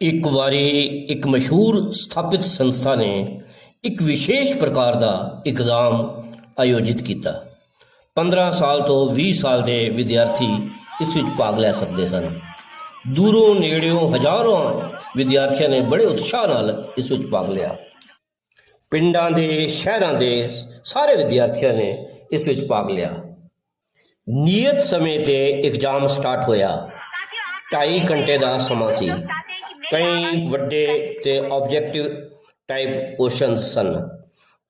ਇੱਕ ਵਾਰੀ ਇੱਕ ਮਸ਼ਹੂਰ ਸਥਾਪਿਤ ਸੰਸਥਾ ਨੇ ਇੱਕ ਵਿਸ਼ੇਸ਼ ਪ੍ਰਕਾਰ ਦਾ ਇਗਜ਼ਾਮ ਆਯੋਜਿਤ ਕੀਤਾ। 15 ਸਾਲ ਤੋਂ 20 ਸਾਲ ਦੇ ਵਿਦਿਆਰਥੀ ਇਸ ਵਿੱਚ ਭਾਗ ਲੈ ਸਕਦੇ ਸਨ। ਦੂਰੋਂ ਨੇੜਿਓਂ ਹਜ਼ਾਰਾਂ ਵਿਦਿਆਰਥੀਆਂ ਨੇ ਬੜੇ ਉਤਸ਼ਾਹ ਨਾਲ ਇਸ ਵਿੱਚ ਭਾਗ ਲਿਆ। ਪਿੰਡਾਂ ਦੇ, ਸ਼ਹਿਰਾਂ ਦੇ ਸਾਰੇ ਵਿਦਿਆਰਥੀਆਂ ਨੇ ਇਸ ਵਿੱਚ ਭਾਗ ਲਿਆ। ਨਿਯਤ ਸਮੇਂ ਤੇ ਇਗਜ਼ਾਮ ਸਟਾਰਟ ਹੋਇਆ। 2.5 ਘੰਟੇ ਦਾ ਸਮਾਂ ਸੀ। ਕਈ ਵੱਡੇ ਤੇ ਆਬਜੈਕਟਿਵ ਟਾਈਪ ਕੁਐਸਚਨਸ ਸਨ।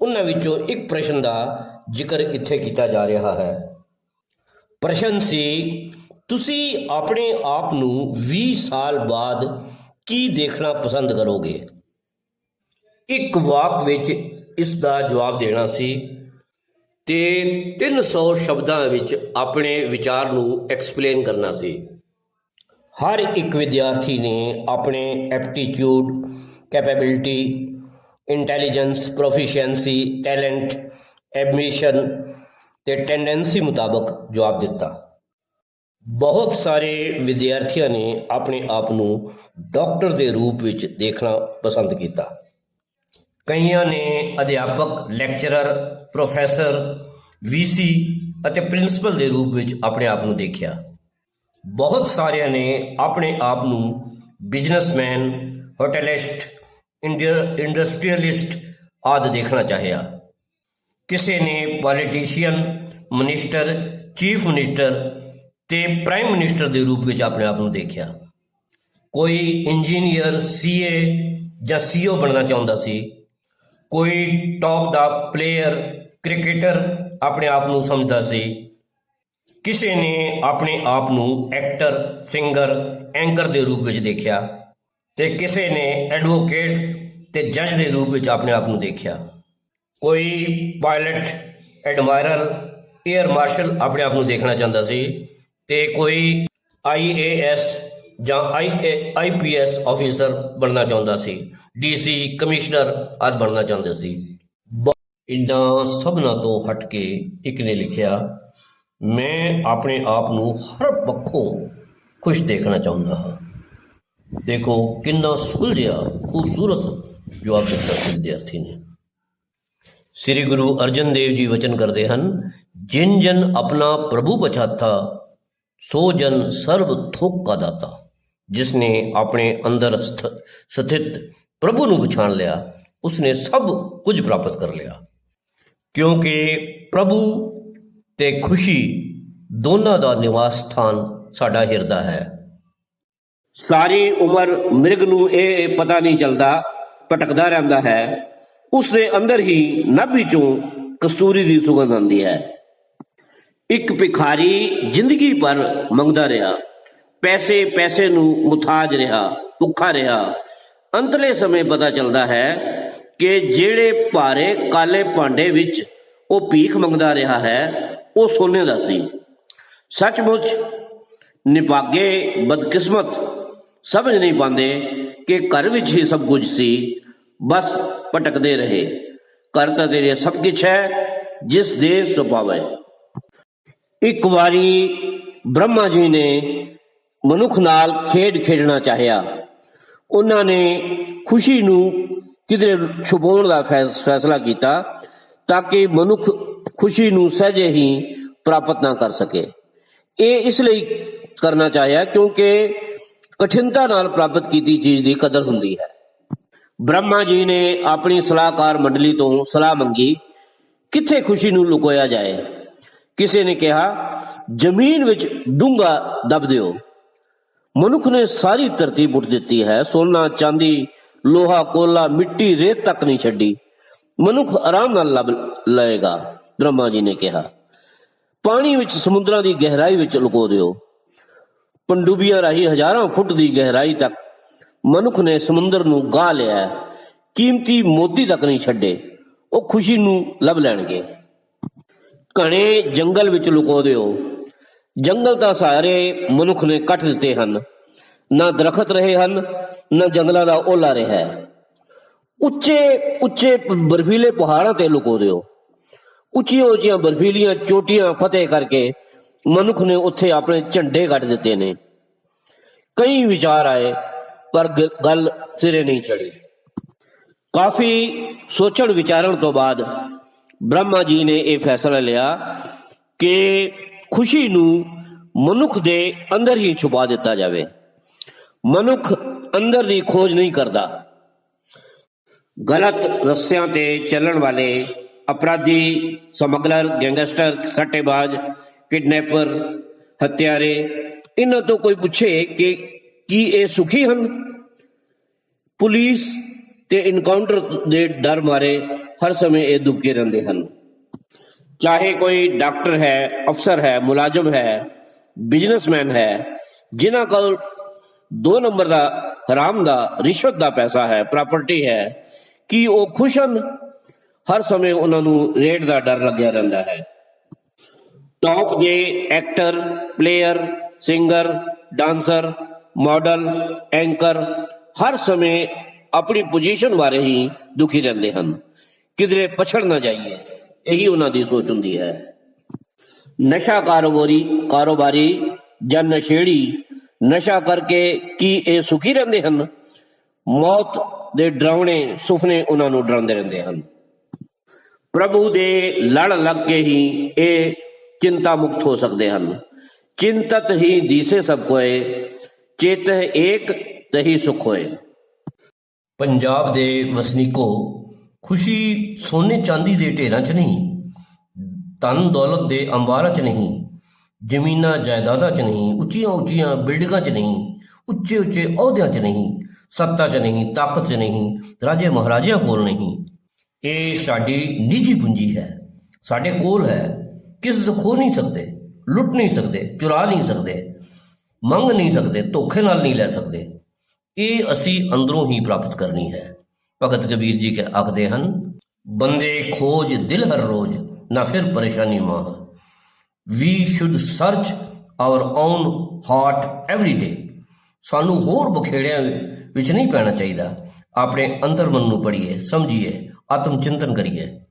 ਉਹਨਾਂ ਵਿੱਚੋਂ ਇੱਕ ਪ੍ਰਸ਼ਨ ਦਾ ਜ਼ਿਕਰ ਇੱਥੇ ਕੀਤਾ ਜਾ ਰਿਹਾ ਹੈ। ਪ੍ਰਸ਼ਨ ਸੀ, ਤੁਸੀਂ ਆਪਣੇ ਆਪ ਨੂੰ 20 ਸਾਲ ਬਾਅਦ ਕੀ ਦੇਖਣਾ ਪਸੰਦ ਕਰੋਗੇ? ਇੱਕ ਵਾਕ ਵਿੱਚ ਇਸ ਦਾ ਜਵਾਬ ਦੇਣਾ ਸੀ, ਤੇ 300 ਸ਼ਬਦਾਂ ਵਿੱਚ ਆਪਣੇ ਵਿਚਾਰ ਨੂੰ ਐਕਸਪਲੇਨ ਕਰਨਾ ਸੀ। ਹਰ ਇੱਕ ਵਿਦਿਆਰਥੀ ਨੇ ਆਪਣੇ aptitude capability intelligence proficiency talent admission ਤੇ ਟੈਂਡੈਂਸੀ ਮੁਤਾਬਕ ਜਵਾਬ ਦਿੱਤਾ। ਬਹੁਤ ਸਾਰੇ ਵਿਦਿਆਰਥੀਆਂ ਨੇ ਆਪਣੇ ਆਪ ਨੂੰ ਡਾਕਟਰ ਦੇ ਰੂਪ ਵਿੱਚ ਦੇਖਣਾ ਪਸੰਦ ਕੀਤਾ। ਕਈਆਂ ਨੇ ਅਧਿਆਪਕ ਲੈਕਚਰਰ ਪ੍ਰੋਫੈਸਰ ਵੀਸੀ ਅਤੇ ਪ੍ਰਿੰਸੀਪਲ ਦੇ ਰੂਪ ਵਿੱਚ ਆਪਣੇ ਆਪ ਨੂੰ ਦੇਖਿਆ। ਬਹੁਤ ਸਾਰਿਆਂ ਨੇ ਆਪਣੇ ਆਪ ਨੂੰ ਬਿਜ਼ਨਸਮੈਨ, ਹੋਟਲਿਸਟ ਇੰਡਸਟਰੀਅਲਿਸਟ ਆਦਿ ਦੇਖਣਾ ਚਾਹਿਆ। ਕਿਸੇ ਨੇ ਪੋਲੀਟੀਸ਼ੀਅਨ ਮਿਨਿਸਟਰ ਚੀਫ ਮਿਨਿਸਟਰ ਤੇ ਪ੍ਰਾਈਮ ਮਿਨਿਸਟਰ ਦੇ ਰੂਪ ਵਿੱਚ ਆਪਣੇ ਆਪ ਨੂੰ ਦੇਖਿਆ। ਕੋਈ ਇੰਜੀਨੀਅਰ ਸੀਏ ਜਾਂ ਸੀਓ ਬਣਨਾ ਚਾਹੁੰਦਾ ਸੀ। ਕੋਈ ਟੌਪ ਦਾ ਪਲੇਅਰ ਕ੍ਰਿਕਟਰ ਆਪਣੇ ਆਪ ਨੂੰ ਸਮਝਦਾ ਸੀ। ਕਿਸੇ ਨੇ ਆਪਣੇ ਆਪ ਨੂੰ ਐਕਟਰ ਸਿੰਗਰ ਐਂਕਰ ਦੇ ਰੂਪ ਵਿੱਚ ਦੇਖਿਆ ਤੇ ਕਿਸੇ ਨੇ ਐਡਵੋਕੇਟ ਤੇ ਜੱਜ ਦੇ ਰੂਪ ਵਿੱਚ ਆਪਣੇ ਆਪ ਨੂੰ ਦੇਖਿਆ। ਕੋਈ ਪਾਇਲਟ ਐਡਮਾਇਰਲ 에ਅਰ ਮਾਰਸ਼ਲ ਆਪਣੇ ਆਪ ਨੂੰ ਦੇਖਣਾ ਚਾਹੁੰਦਾ ਸੀ ਤੇ ਕੋਈ ਆਈਏਐਸ ਜਾਂ ਆਈਪੀਐਸ ਆਫੀਸਰ ਬਣਨਾ ਚਾਹੁੰਦਾ ਸੀ ਡੀਸੀ ਕਮਿਸ਼ਨਰ ਆਦਿ ਬਣਨਾ ਚਾਹੁੰਦੇ ਸੀ। ਬ- ਇਨ੍ਹਾਂ ਸਭਨਾਂ ਤੋਂ ਹਟ ਕੇ ਇੱਕ ਨੇ ਲਿਖਿਆ ਮੈਂ ਆਪਣੇ ਆਪ ਨੂੰ ਹਰ ਪੱਖੋਂ ਖੁਸ਼ ਦੇਖਣਾ ਚਾਹੁੰਦਾ ਹਾਂ। ਦੇਖੋ ਕਿੰਨਾ ਸੁਲਝਿਆ, ਖੂਬਸੂਰਤ ਜਵਾਬ ਦਿੱਤਾ ਵਿਦਿਆਰਥੀ ਨੇ। ਸ੍ਰੀ ਗੁਰੂ ਅਰਜਨ ਦੇਵ ਜੀ ਵਚਨ ਕਰਦੇ ਹਨ, ਜਿਨ ਜਨ ਆਪਣਾ ਪ੍ਰਭੂ ਪਛਾਤਾ, ਸੋ ਜਨ ਸਰਬ ਥੋਕ ਕਾ ਦਾਤਾ। ਜਿਸ ਨੇ ਆਪਣੇ ਅੰਦਰ ਸਥ- ਸਥਿਤ ਪ੍ਰਭੂ ਨੂੰ ਪਛਾਣ ਲਿਆ, ਉਸਨੇ ਸਭ ਕੁਝ ਪ੍ਰਾਪਤ ਕਰ ਲਿਆ। ਕਿਉਂਕਿ ਪ੍ਰਭੂ ਤੇ ਖੁਸ਼ੀ ਦੋਨਾਂ ਦਾ ਨਿਵਾਸ ਸਥਾਨ ਸਾਡਾ ਹਿਰਦਾ ਹੈ। ਸਾਰੀ ਉਮਰ ਮਿਰਗ ਨੂੰ ਇਹ ਪਤਾ ਨਹੀਂ ਚੱਲਦਾ, ਭਟਕਦਾ ਰਹਿੰਦਾ ਹੈ। ਉਸ ਦੇ ਅੰਦਰ ਹੀ ਨਾਭੀ ਚੋਂ ਕਸਤੂਰੀ ਦੀ ਸੁਗੰਧ ਆਉਂਦੀ ਹੈ। ਇੱਕ ਭਿਖਾਰੀ ਜ਼ਿੰਦਗੀ ਭਰ ਮੰਗਦਾ ਰਿਹਾ। ਪੈਸੇ ਪੈਸੇ ਨੂੰ ਮੁਤਾਜ ਰਿਹਾ, ਭੁੱਖਾ ਰਿਹਾ। ਅੰਤਲੇ ਸਮੇਂ ਪਤਾ ਚੱਲਦਾ ਹੈ ਕਿ ਜਿਹੜੇ ਭਾਰੇ ਕਾਲੇ ਭਾਂਡੇ ਵਿੱਚ ਉਹ ਭੀਖ ਮੰਗਦਾ ਰਿਹਾ ਹੈ ਉਹ ਸੋਨੇ ਦਾ ਸੀ। ਸੱਚਮੁੱਚ ਨਿਭਾਗੇ ਬਦਕਿਸਮਤ, ਸਮਝ ਨਹੀਂ ਪਾਉਂਦੇ ਕਿ ਘਰ ਵਿੱਚ ਹੀ ਸਭ ਕੁਝ ਸੀ, ਬਸ ਭਟਕਦੇ ਰਹੇ। ਘਰ ਤਾਂ ਤੇਰੇ ਸਭ ਕੁਝ ਹੈ, ਜਿਸ ਦੇ ਸੁਭਾਵੇ ਇੱਕ ਵਾਰੀ ਬ੍ਰਹਮਾ ਜੀ ਨੇ ਮਨੁੱਖ ਨਾਲ ਖੇਡ ਖੇਡਣਾ ਚਾਹਿਆ। ਉਹਨਾਂ ਨੇ ਖੁਸ਼ੀ ਨੂੰ ਕਿਧਰੇ ਛੁਪਾਉਣ ਦਾ ਫੈਸਲਾ ਕੀਤਾ ਤਾਂ ਕਿ ਮਨੁੱਖ ਖੁਸ਼ੀ ਨੂੰ ਸਹਿਜੇ ਹੀ ਪ੍ਰਾਪਤ ਨਾ ਕਰ ਸਕੇ। ਇਹ ਇਸ ਲਈ ਕਰਨਾ ਚਾਹਿਆ ਕਿਉਂਕਿ ਕਠਿਨਤਾ ਨਾਲ ਪ੍ਰਾਪਤ ਕੀਤੀ ਚੀਜ਼ ਦੀ ਕਦਰ ਹੁੰਦੀ ਹੈ। ਬ੍ਰਹਮਾ ਜੀ ਨੇ ਆਪਣੀ ਸਲਾਹਕਾਰ ਮੰਡਲੀ ਤੋਂ ਸਲਾਹ ਮੰਗੀ, ਕਿੱਥੇ ਖੁਸ਼ੀ ਨੂੰ ਲੁਕੋਇਆ ਜਾਏ? ਕਿਸੇ ਨੇ ਕਿਹਾ, ਜ਼ਮੀਨ ਵਿੱਚ ਡੂੰਘਾ ਦਬ ਦਿਓ। ਮਨੁੱਖ ਨੇ ਸਾਰੀ ਧਰਤੀ ਪੁੱਟ ਦਿੱਤੀ ਹੈ, ਸੋਨਾ, ਚਾਂਦੀ, ਲੋਹਾ, ਕੋਲਾ, ਮਿੱਟੀ ਰੇਤ ਤੱਕ ਨਹੀਂ ਛੱਡੀ। ਮਨੁੱਖ ਆਰਾਮ ਨਾਲ ਲੱਭ ਲਏਗਾ। ਬ੍ਰਹਮਾ ਜੀ ਨੇ ਕਿਹਾ, ਪਾਣੀ ਵਿੱਚ ਸਮੁੰਦਰਾਂ ਦੀ ਗਹਿਰਾਈ ਵਿੱਚ ਲੁਕੋ ਦਿਓ। ਪੰਡੂਬੀਆਂ ਰਾਹੀਂ ਹਜ਼ਾਰਾਂ ਫੁੱਟ ਦੀ ਗਹਿਰਾਈ ਤੱਕ ਮਨੁੱਖ ਨੇ ਸਮੁੰਦਰ ਨੂੰ ਗਾ ਲਿਆ। ਕੀਮਤੀ ਮੋਤੀ ਤੱਕ ਨਹੀਂ ਛੱਡੇ, ਉਹ ਖੁਸ਼ੀ ਨੂੰ ਲੱਭ ਲੈਣਗੇ। ਘਣੇ ਜੰਗਲ ਵਿੱਚ ਲੁਕੋ ਦਿਓ। ਜੰਗਲ ਤਾਂ ਸਾਰੇ ਮਨੁੱਖ ਨੇ ਕੱਟ ਦਿੱਤੇ ਹਨ। ਨਾ ਦਰਖਤ ਰਹੇ ਹਨ, ਨਾ ਜੰਗਲਾਂ ਦਾ ਓਲਾ ਰਿਹਾ ਹੈ। ਉੱਚੇ ਉੱਚੇ ਬਰਫੀਲੇ ਪਹਾੜਾਂ ਤੇ ਲੁਕੋ ਦਿਓ। ਉੱਚੀਆਂ ਉੱਚੀਆਂ ਬਰਫੀਲੀਆਂ ਚੋਟੀਆਂ ਫਤਿਹ ਕਰਕੇ ਮਨੁੱਖ ਨੇ ਉੱਥੇ ਆਪਣੇ ਝੰਡੇ ਗੱਡ ਦਿੱਤੇ ਨੇ। ਕਈ ਵਿਚਾਰ ਆਏ, ਪਰ ਗੱਲ ਸਿਰੇ ਨਹੀਂ ਚੜੀ ਕਾਫੀ ਸੋਚਣ ਵਿਚਾਰਨ ਤੋਂ ਬਾਅਦ ਬ੍ਰਹਮਾ ਜੀ ਨੇ ਇਹ ਫੈਸਲਾ ਲਿਆ ਕਿ ਖੁਸ਼ੀ ਨੂੰ ਮਨੁੱਖ ਦੇ ਅੰਦਰ ਹੀ ਛੁਪਾ ਦਿੱਤਾ ਜਾਵੇ। ਮਨੁੱਖ ਅੰਦਰ ਦੀ ਖੋਜ ਨਹੀਂ ਕਰਦਾ। ਗਲਤ ਰਸਤਿਆਂ ਤੇ ਚੱਲਣ ਵਾਲੇ ਅਪਰਾਧੀ ਸਮਗਲਰ ਗੈਂਗਸਟਰ ਸੱਟੇਬਾਜ਼ ਕਿਡਨੈਪਰ ਹੱਤਿਆਰੇ ਇਹਨਾਂ ਤੋਂ ਕੋਈ ਪੁੱਛੇ ਕਿ ਕੀ ਇਹ ਸੁਖੀ ਹਨ ਪੁਲਿਸ ਤੇ ਇਨਕਾਊਂਟਰ ਦੇ ਡਰ ਮਾਰੇ ਹਰ ਸਮੇਂ ਇਹ ਦੁੱਖੇ ਰਹਿੰਦੇ ਹਨ ਚਾਹੇ ਕੋਈ ਡਾਕਟਰ ਹੈ ਅਫਸਰ ਹੈ ਮੁਲਾਜ਼ਮ ਹੈ ਬਿਜ਼ਨਸਮੈਨ ਹੈ ਜਿਨ੍ਹਾਂ ਕੋਲ ਦੋ ਨੰਬਰ ਦਾ ਹਰਾਮ ਦਾ ਰਿਸ਼ਵਤ ਦਾ ਪੈਸਾ ਹੈ ਪ੍ਰਾਪਰਟੀ ਹੈ ਕੀ ਉਹ ਖੁਸ਼ ਹਨ ਹਰ ਸਮੇਂ ਉਹਨਾਂ ਨੂੰ ਰੇਟ ਦਾ ਡਰ ਲੱਗਿਆ ਰਹਿੰਦਾ ਹੈ। ਟੌਪ ਦੇ actor, player, singer, dancer, model, anchor ਹਰ ਸਮੇਂ ਆਪਣੀ ਪੋਜੀਸ਼ਨ ਬਾਰੇ ਹੀ ਦੁਖੀ ਰਹਿੰਦੇ ਹਨ। ਕਿਧਰੇ ਪਛੜ ਨਾ ਜਾਈਏ, ਇਹੀ ਉਹਨਾਂ ਦੀ ਸੋਚ ਹੁੰਦੀ ਹੈ। ਨਸ਼ਾ ਕਾਰੋਬਾਰੀ ਕਾਰੋਬਾਰੀ ਜਾਂ ਨਸ਼ੇੜੀ, ਨਸ਼ਾ ਕਰਕੇ ਕੀ ਇਹ ਸੁਖੀ ਰਹਿੰਦੇ ਹਨ? ਮੌਤ ਦੇ ਡਰਾਉਣੇ, ਸੁਪਨੇ ਉਹਨਾਂ ਨੂੰ ਡਰਾਉਂਦੇ ਰਹਿੰਦੇ ਹਨ। ਪ੍ਰਭੂ ਦੇ ਲੜ ਲੱਗ ਕੇ ਹੀ ਇਹ ਚਿੰਤਾ ਮੁਕਤ ਹੋ ਸਕਦੇ ਹਨ। ਚਿੰਤਤ ਹੀ ਦੀਸੇ ਸਭ ਕੋਏ ਚੇਤ ਏਕ ਤਹੀ ਸੁਖ ਹੋਏ। ਪੰਜਾਬ ਦੇ ਵਸਨੀਕੋ, ਖੁਸ਼ੀ ਸੋਨੇ ਚਾਂਦੀ ਦੇ ਢੇਰਾਂ 'ਚ ਨਹੀਂ ਤਨ ਦੌਲਤ ਦੇ ਅੰਬਾਰਾਂ 'ਚ ਨਹੀਂ, ਜ਼ਮੀਨਾਂ ਜਾਇਦਾਦਾਂ 'ਚ ਨਹੀਂ, ਉੱਚੀਆਂ ਉੱਚੀਆਂ ਬਿਲਡਿੰਗਾਂ 'ਚ ਨਹੀਂ, ਉੱਚੇ ਉੱਚੇ ਅਹੁਦਿਆਂ 'ਚ ਨਹੀਂ, ਸੱਤਾ 'ਚ ਨਹੀਂ, ਤਾਕਤ 'ਚ ਨਹੀਂ, ਰਾਜੇ ਮਹਾਰਾਜਿਆਂ ਕੋਲ ਨਹੀਂ। ਇਹ ਸਾਡੀ ਨਿੱਜੀ ਪੂੰਜੀ ਹੈ, ਸਾਡੇ ਕੋਲ ਹੈ। ਕਿਸ ਤੋਂ ਖੋ ਨਹੀਂ ਸਕਦੇ, ਲੁੱਟ ਨਹੀਂ ਸਕਦੇ, ਚੁਰਾ ਨਹੀਂ ਸਕਦੇ, ਮੰਗ ਨਹੀਂ ਸਕਦੇ, ਧੋਖੇ ਨਾਲ ਨਹੀਂ ਲੈ ਸਕਦੇ। ਇਹ ਅਸੀਂ ਅੰਦਰੋਂ ਹੀ ਪ੍ਰਾਪਤ ਕਰਨੀ ਹੈ। ਭਗਤ ਕਬੀਰ ਜੀ ਕੇ ਆਖਦੇ ਹਨ, ਬੰਦੇ ਖੋਜ ਦਿਲ ਹਰ ਰੋਜ਼, ਨਾ ਫਿਰ ਪਰੇਸ਼ਾਨੀ ਮਾਂ। We should search our own heart every day ਸਾਨੂੰ ਹੋਰ ਬਖੇੜਿਆਂ ਵਿੱਚ ਨਹੀਂ ਪੈਣਾ ਚਾਹੀਦਾ। ਆਪਣੇ ਅੰਦਰ ਮਨ ਨੂੰ ਪੜ੍ਹੀਏ, ਸਮਝੀਏ આત્મચિંતન કરીએ.